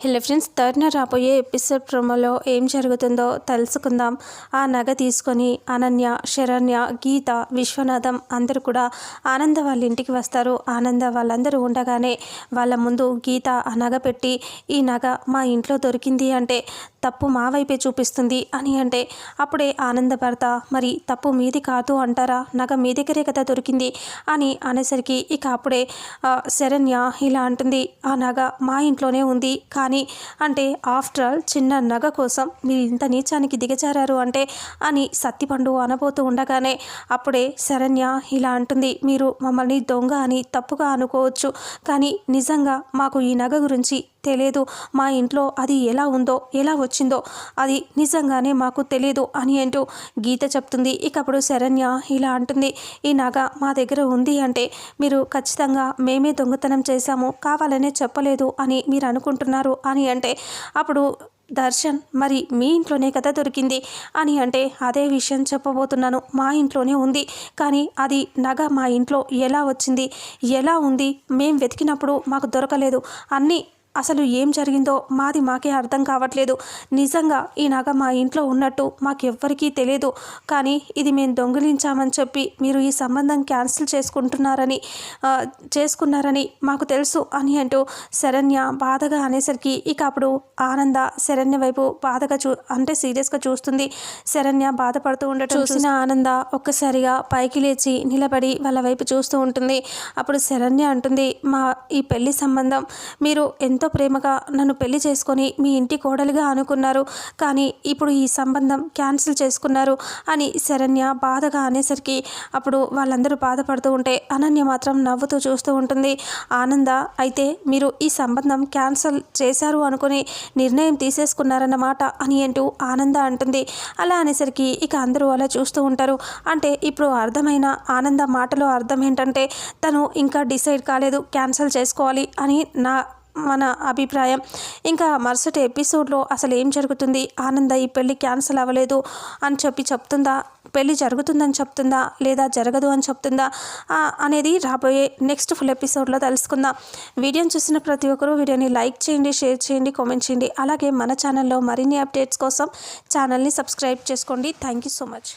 Hello friends థర్డ్న రాబోయే episode ప్రోమోలో ఏం జరుగుతుందో తెలుసుకుందాం. ఆ నగ తీసుకొని అనన్య శరణ్య గీత విశ్వనాథం అందరూ కూడా ఆనంద వాళ్ళ ఇంటికి వస్తారు. ఆనంద వాళ్ళందరూ ఉండగానే వాళ్ళ ముందు గీత ఆ నగ పెట్టి ఈ నగ మా ఇంట్లో దొరికింది అంటే తప్పు మా వైపే చూపిస్తుంది అని అంటే అప్పుడే ఆనందభర్త మరి తప్పు మీది కాదు అంటారా? నగ మీ దగ్గరే కదా దొరికింది? అని అనేసరికి ఇక అప్పుడే శరణ్య ఇలా అంటుంది. ఆ నగ మా ఇంట్లోనే ఉంది. కానీ అంటే ఆఫ్టర్ ఆల్ చిన్న నగ కోసం మీరు ఇంత నీచానికి దిగజారారు అంటే అని సత్తిపండు అనబోతూ ఉండగానే అప్పుడే శరణ్య ఇలా అంటుంది. మీరు మమ్మల్ని దొంగ అని తప్పుగా అనుకోవచ్చు. కానీ నిజంగా మాకు ఈ నగ గురించి తెలియదు. మా ఇంట్లో అది ఎలా ఉందో ఎలా వచ్చిందో అది నిజంగానే మాకు తెలియదు అని అంటూ గీత చెప్తుంది. ఇకప్పుడు శరణ్య ఇలా అంటుంది. ఈ నగ మా దగ్గర ఉంది అంటే మీరు ఖచ్చితంగా మేమే దొంగతనం చేశాము కావాలనే చెప్పలేదు అని మీరు అనుకుంటున్నారు అని అంటే అప్పుడు దర్శన్ మరి మీ ఇంట్లోనే కదా దొరికింది అని అంటే అదే విషయం చెప్పబోతున్నాను. మా ఇంట్లోనే ఉంది. కానీ అది నగ మా ఇంట్లో ఎలా వచ్చింది ఎలా ఉంది మేం వెతికినప్పుడు మాకు దొరకలేదు అన్నీ అసలు ఏం జరిగిందో మాది మాకే అర్థం కావట్లేదు. నిజంగా ఈ నగ మా ఇంట్లో ఉన్నట్టు మాకెవ్వరికీ తెలియదు కానీ ఇది మేము దొంగిలించామని చెప్పి మీరు ఈ సంబంధం క్యాన్సిల్ చేసుకుంటున్నారని చేసుకున్నారని మాకు తెలుసు అని అంటూ శరణ్య బాధగా అనేసరికి ఇక అప్పుడు ఆనంద శరణ్య వైపు బాధగా చూ అంటే సీరియస్గా చూస్తుంది. శరణ్య బాధపడుతూ ఉండటం చూసిన ఆనంద ఒక్కసారిగా పైకి లేచి నిలబడి వాళ్ళ వైపు చూస్తూ ఉంటుంది. అప్పుడు శరణ్య అంటుంది మా ఈ పెళ్ళి సంబంధం మీరు ఎంతో ఎంతో ప్రేమగా నన్ను పెళ్ళి చేసుకొని మీ ఇంటి కోడలిగా అనుకున్నారు. కానీ ఇప్పుడు ఈ సంబంధం క్యాన్సిల్ చేసుకున్నారు అని శరణ్య బాధగా అనేసరికి అప్పుడు వాళ్ళందరూ బాధపడుతూ ఉంటే అనన్య మాత్రం నవ్వుతూ చూస్తూ ఉంటుంది. ఆనంద అయితే మీరు ఈ సంబంధం క్యాన్సిల్ చేశారు అనుకుని నిర్ణయం తీసేసుకున్నారన్నమాట అని అంటూ ఆనంద అంటుంది. అలా అనేసరికి ఇక అందరూ అలా చూస్తూ ఉంటారు. అంటే ఇప్పుడు అర్థమైన ఆనంద మాటలో అర్థం ఏంటంటే తను ఇంకా డిసైడ్ కాలేదు క్యాన్సిల్ చేసుకోవాలి అని నా మన అభిప్రాయం. ఇంకా మరుసటి ఎపిసోడ్లో అసలు ఏం జరుగుతుంది? ఆనంద ఈ పెళ్ళి క్యాన్సిల్ అవ్వలేదు అని చెప్పి చెప్తుందా? పెళ్ళి జరుగుతుందని చెప్తుందా? లేదా జరగదు అని చెప్తుందా? అనేది రాబోయే నెక్స్ట్ ఫుల్ ఎపిసోడ్లో తెలుసుకుందాం. వీడియోని చూసిన ప్రతి ఒక్కరూ వీడియోని లైక్ చేయండి షేర్ చేయండి కామెంట్ చేయండి. అలాగే మన ఛానల్లో మరిన్ని అప్డేట్స్ కోసం ఛానల్ని సబ్స్క్రైబ్ చేసుకోండి. Thank you so much.